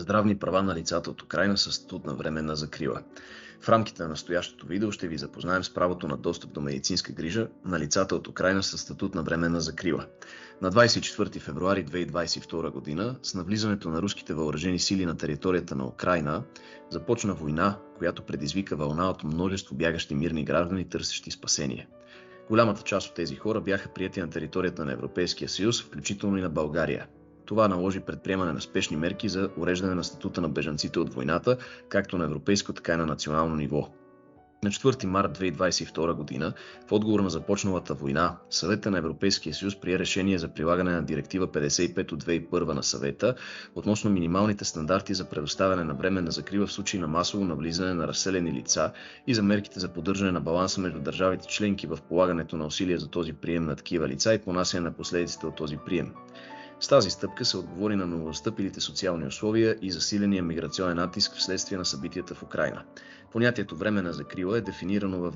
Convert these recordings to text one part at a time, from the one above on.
здравни права на лицата от Украина с статут на временна закрила. В рамките на настоящото видео ще ви запознаем с правото на достъп до медицинска грижа на лицата от Украина с статут на временна закрила. На 24 февруари 2022 година, с навлизането на руските въоръжени сили на територията на Украина, започна война, която предизвика вълна от множество бягащи мирни граждани, търсещи спасение. Голямата част от тези хора бяха прияти на територията на Европейския съюз, включително и на България – това наложи предприемане на спешни мерки за уреждане на статута на бежанците от войната, както на европейско, така и на национално ниво. На 4 март 2022 година, в отговор на започналата война, Съвета на Европейския съюз прие решение за прилагане на Директива 55 от 2001 на съвета относно минималните стандарти за предоставяне на време на закрива в случай на масово навлизане на разселени лица и за мерките за поддържане на баланса между държавите членки в полагането на усилия за този прием на такива лица и понасяне на последиците от този прием. С тази стъпка се отговори на новостъпилите социални условия и засиления миграционен натиск вследствие на събитията в Украина. Понятието време на закрила е дефинирано в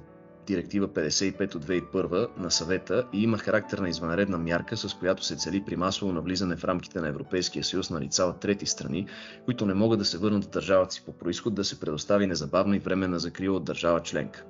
Директива 55 от 2001 на съвета и има характер на извънредна мярка, с която се цели при масово навлизане в рамките на Европейския съюз на лица от трети страни, които не могат да се върнат в държавата си по происход, да се предостави незабавна и временна закрила от държава членка.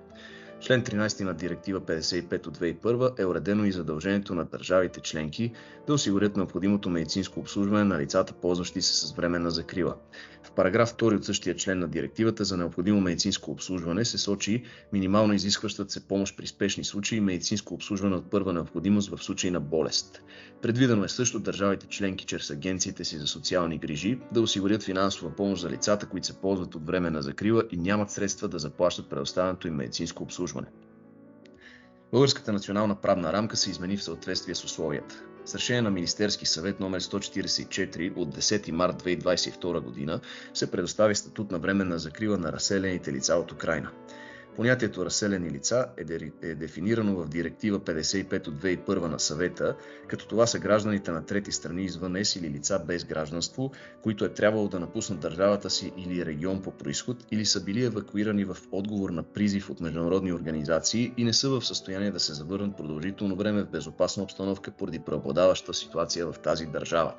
Член 13 на Директива 55 от 2001 е уредено и задължението на държавите членки да осигурят необходимото медицинско обслужване на лицата, ползващи се с временна закрила. В параграф 2 от същия член на директивата за необходимо медицинско обслужване се сочи минимално изискващат се помощ при спешни случаи и медицинско обслужване от първа необходимост в случай на болест. Предвидено е също държавите членки чрез агенциите си за социални грижи да осигурят финансова помощ за лицата, които се ползват от временна закрила и нямат средства да заплащат предоставянето им медицинско обслужване. Българската национална правна рамка се измени в съответствие с условията. С решение на Министерски съвет номер 144 от 10 март 2022 г. се предостави статут на временна закрила на разселените лица от Украина. Понятието разселени лица е, е дефинирано в Директива 55 от 2001 на съвета, като това са гражданите на трети страни извън ЕС или лица без гражданство, които е трябвало да напуснат държавата си или регион по происход, или са били евакуирани в отговор на призив от международни организации и не са в състояние да се завърнат продължително време в безопасна обстановка поради преобладаваща ситуация в тази държава.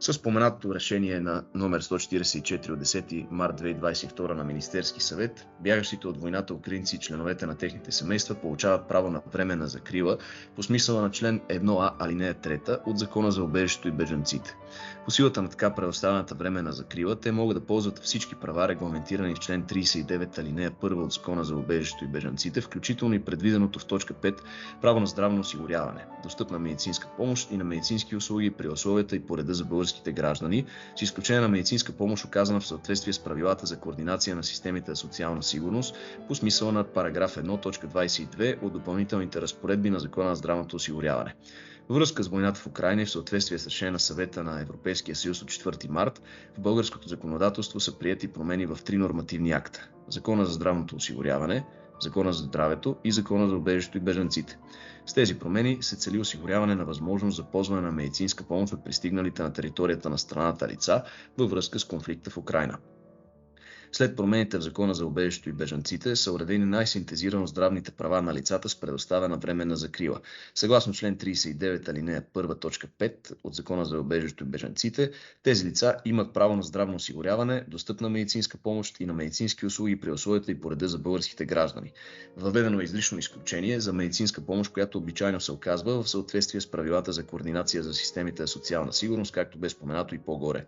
С споменатото решение на номер 144 от 10 март 2022 на Министерски съвет, бягащите от войната украинци и членовете на техните семейства получават право на временна закрила по смисъла на член 1а алинея 3 от Закона за обежището и бежанците. По силата на така предоставената временна закрила, те могат да ползват всички права, регламентирани в член 39 алинея 1 от Закона за обежището и бежанците, включително и предвиденото в точка 5 право на здравно осигуряване, достъпна медицинска помощ и на медицински услуги при условията и по реда за български българските граждани, с изключение на медицинска помощ, оказана в съответствие с правилата за координация на системите за социална сигурност по смисъла на параграф 1.22 от допълнителните разпоредби на Закона за здравното осигуряване. Връзка с войната в Украина и в съответствие с решение на съвета на Европейския съюз от 4 март, в българското законодателство са прияти промени в три нормативни акта. Закона за здравното осигуряване, Закона за здравето и Закона за убежището и бежанците. С тези промени се цели осигуряване на възможност за ползване на медицинска помощ от пристигналите на територията на страната лица във връзка с конфликта в Украина. След промените в Закона за убежището и бежанците са уредени най-синтезирано здравните права на лицата с предоставена временна закрила. Съгласно член 39 алинея 1 точка 5 от Закона за убежището и бежанците, тези лица имат право на здравно осигуряване, достъпна медицинска помощ и на медицински услуги при условията и по реда за българските граждани. Въведено е излишно изключение за медицинска помощ, която обичайно се оказва в съответствие с правилата за координация за системите за социална сигурност, както бе споменато и по-горе.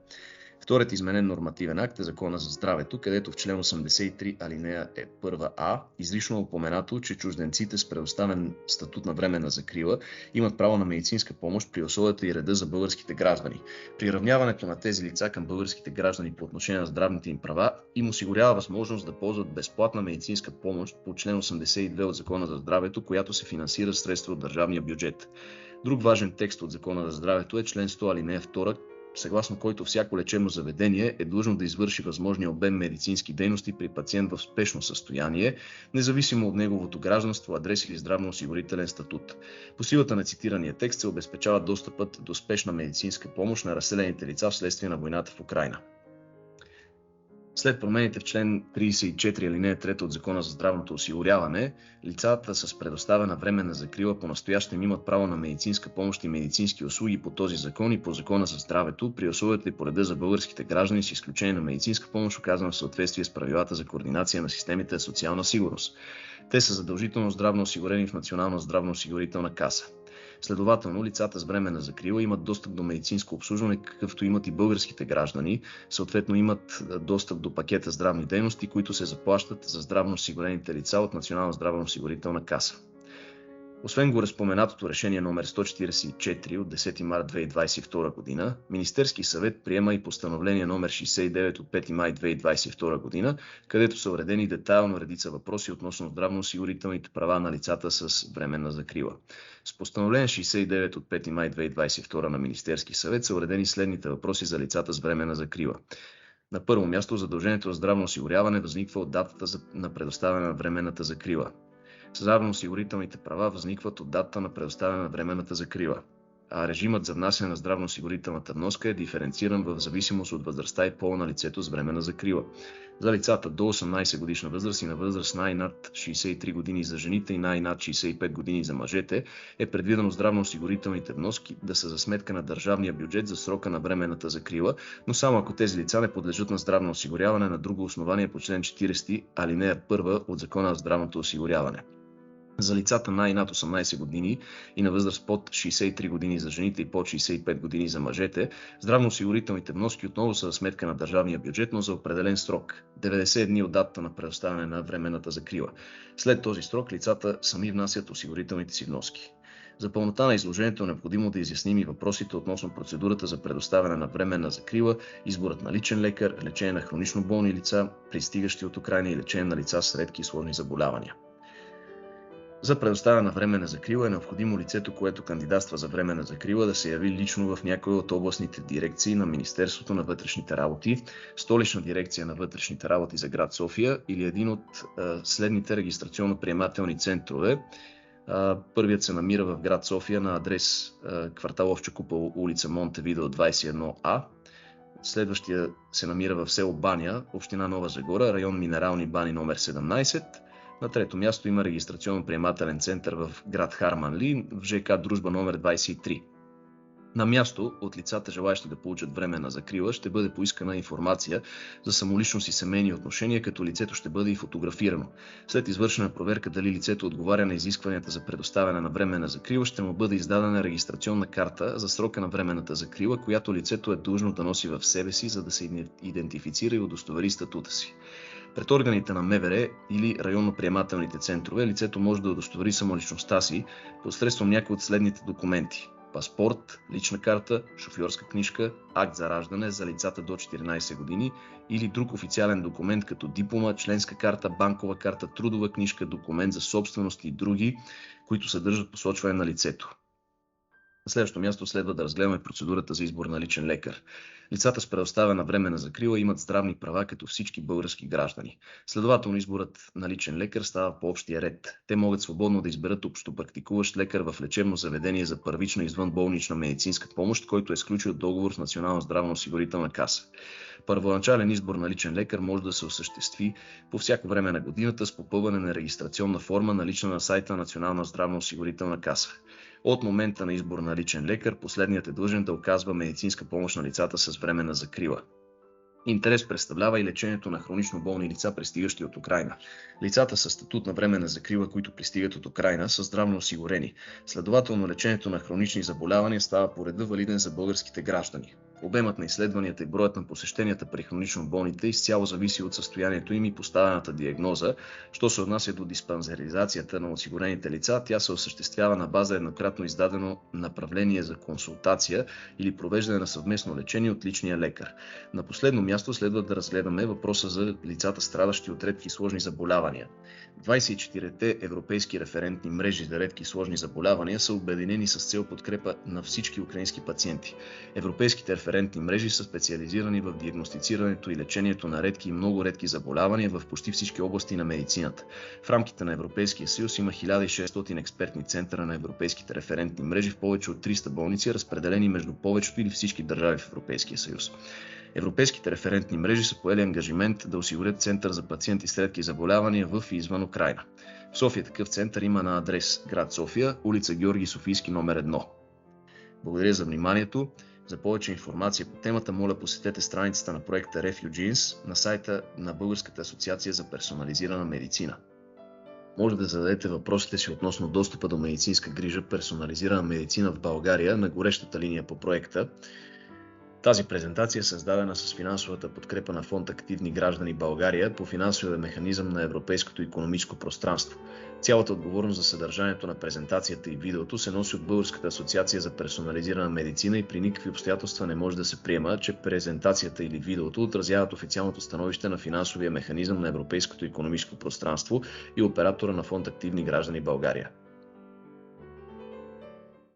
Вторият изменен нормативен акт е Закона за здравето, където в член 83 алинея е първа А излишно е упоменато, че чужденците с предоставен статут на временна закрила имат право на медицинска помощ при условията и реда за българските граждани. Приравняването на тези лица към българските граждани по отношение на здравните им права им осигурява възможност да ползват безплатна медицинска помощ по член 82 от Закона за здравето, която се финансира средства от държавния бюджет. Друг важен текст от Закона за здравето е член 100 алинея 2, съгласно който всяко лечебно заведение е длъжно да извърши възможния обем медицински дейности при пациент в спешно състояние, независимо от неговото гражданство, адрес или здравноосигурителен статут. По силата на цитирания текст се обезпечава достъпът до спешна медицинска помощ на разселените лица вследствие на войната в Украина. След промените в член 34 алинея 3 от Закона за здравното осигуряване, лицата с предоставена временна закрила по настоящем имат право на медицинска помощ и медицински услуги по този закон и по Закона за здравето, при условията и по реда за българските граждани с изключение на медицинска помощ, оказана в съответствие с правилата за координация на системите за социална сигурност. Те са задължително здравно осигурени в Национална здравноосигурителна каса. Следователно, лицата с временна закрила имат достъп до медицинско обслужване, какъвто имат и българските граждани. Съответно, имат достъп до пакета здравни дейности, които се заплащат за здравно осигурените лица от Национална здравноосигурителна каса. Освен го разпоменатото решение номер 144 от 10 март 2022 година, Министерски съвет приема и постановление номер 69 от 5 май 2022 година, където са уредени детайлно редица въпроси относно здравноосигурителните права на лицата с временна закрила. С постановление 69 от 5 май 2022 на Министерски съвет са уредени следните въпроси за лицата с временна закрила. На първо място задължението за здравно осигуряване възниква от датата на предоставяне на временната закрила. Здравноосигурителните права възникват от дата на предоставяне на временната закрила, а режимът за внасяне на здравноосигурителната вноска е диференциран в зависимост от възрастта и пола на лицето с временна закрила. За лицата до 18 годишна възраст и на възраст най-над 63 години за жените и най-над 65 години за мъжете е предвидено здравноосигурителните вноски да са за сметка на държавния бюджет за срока на временната закрила, но само ако тези лица не подлежат на здравно осигуряване на друго основание по член 40 алинея 1 от Закона за здравното осигуряване. За лицата на и над 18 години и на възраст под 63 години за жените и под 65 години за мъжете, здравноосигурителните вноски отново са за сметка на държавния бюджет, но за определен срок – 90 дни от датата на предоставяне на временната закрила. След този срок лицата сами внасят осигурителните си вноски. За пълнота на изложението е необходимо да изясним и въпросите относно процедурата за предоставяне на временна закрила, изборът на личен лекар, лечение на хронично болни лица, пристигащи от Украина и лечение на лица с редки и сложни заболявания. За предоставяне на временна закрила е необходимо лицето, което кандидатства за временна закрила, да се яви лично в някои от областните дирекции на Министерството на вътрешните работи, Столична дирекция на вътрешните работи за град София или един от следните регистрационно-приемателни центрове. Първият се намира в град София на адрес квартал Овча купол, улица Монтевидео 21А. Следващия се намира в село Баня, община Нова Загора, район Минерални бани номер 17 на трето място има регистрационно-приемателен център в град Харманли в ЖК Дружба номер 23. На място от лицата, желаящи да получат време на закрила, ще бъде поискана информация за самоличност и семейни отношения, като лицето ще бъде и фотографирано. След извършена проверка дали лицето отговаря на изискванията за предоставяне на време на закрила, ще му бъде издадена регистрационна карта за срока на временната закрила, която лицето е длъжно да носи в себе си, за да се идентифицира и удостовери статута си. Пред органите на МВР или районно-приемателните центрове лицето може да удостовери самоличността си посредством някои от следните документи паспорт, лична карта, шофьорска книжка, акт за раждане за лицата до 14 години или друг официален документ като диплома, членска карта, банкова карта, трудова книжка, документ за собственост и други, които съдържат посочване на лицето. На следващото място следва да разгледаме процедурата за избор на личен лекар. Лицата с предоставена време на закрила имат здравни права като всички български граждани. Следователно изборът на личен лекар става по общия ред. Те могат свободно да изберат общопрактикуващ лекар в лечебно заведение за първична извънболнична медицинска помощ, който е сключил договор с Национална здравноосигурителна каса. Първоначален избор на личен лекар може да се осъществи по всяко време на годината с попълване на регистрационна форма, налична на сайта на Национална здравноосигурителна каса. От момента на избор на личен лекар, последният е длъжен да оказва медицинска помощ на лицата с временна закрила. Интерес представлява и лечението на хронично болни лица, пристигащи от Украина. Лицата с статут на временна закрила, които пристигат от Украина, са здравно осигурени. Следователно, лечението на хронични заболявания става по реда валиден за българските граждани. Обемът на изследванията и броят на посещенията при хронично болните изцяло зависи от състоянието им и поставената диагноза. Що се отнася до диспансеризацията на осигурените лица, тя се осъществява на база еднократно издадено направление за консултация или провеждане на съвместно лечение от личния лекар. На последно място следва да разгледаме въпроса за лицата страдащи от редки сложни заболявания. 24-те европейски референтни мрежи за редки сложни заболявания са обединени с цел подкрепа на всички украински пациенти. Европейските референтни референтни мрежи са специализирани в диагностицирането и лечението на редки и много редки заболявания в почти всички области на медицината. В рамките на Европейския съюз има 1600 експертни центъра на европейските референтни мрежи в повече от 300 болници, разпределени между повечето или всички държави в Европейския съюз. Европейските референтни мрежи са поели ангажимент да осигурят център за пациенти с редки заболявания в и извън Украина. В София такъв център има на адрес град София, улица Георги Софийски номер 1. Благодаря за вниманието. За повече информация по темата, моля посетете страницата на проекта Refugees на сайта на Българската асоциация за персонализирана медицина. Може да зададете въпросите си относно достъпа до медицинска грижа, персонализирана медицина в България на горещата линия по проекта тази презентация е създадена с финансовата подкрепа на фонд Активни граждани България по финансовия механизъм на Европейското економическо пространство. Цялата отговорност за съдържанието на презентацията и видеото се носи от Българската асоциация за персонализирана медицина и при никакви обстоятелства не може да се приема, че презентацията или видеото отразяват официалното становище на финансовия механизъм на Европейското економическо пространство и оператора на фонд Активни граждани България.